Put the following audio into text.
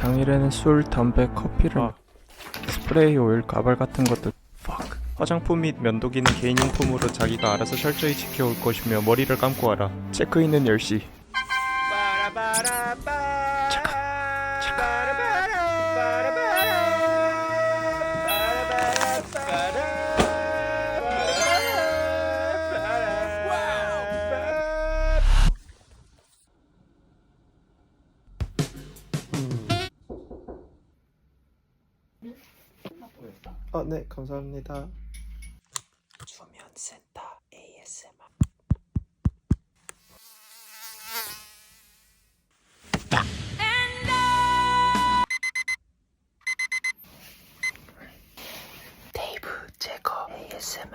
당일에는 술, 담배, 커피를 스프레이 오일, 가발 같은 것도 fuck. 화장품 및 면도기는 개인용품으로 자기가 알아서 철저히 지켜올 것이며 머리를 감고 와라. 체크인은 10시. 아, 네, 감사합니다. 주면센터 ASMR. 테이프 제거 ASMR.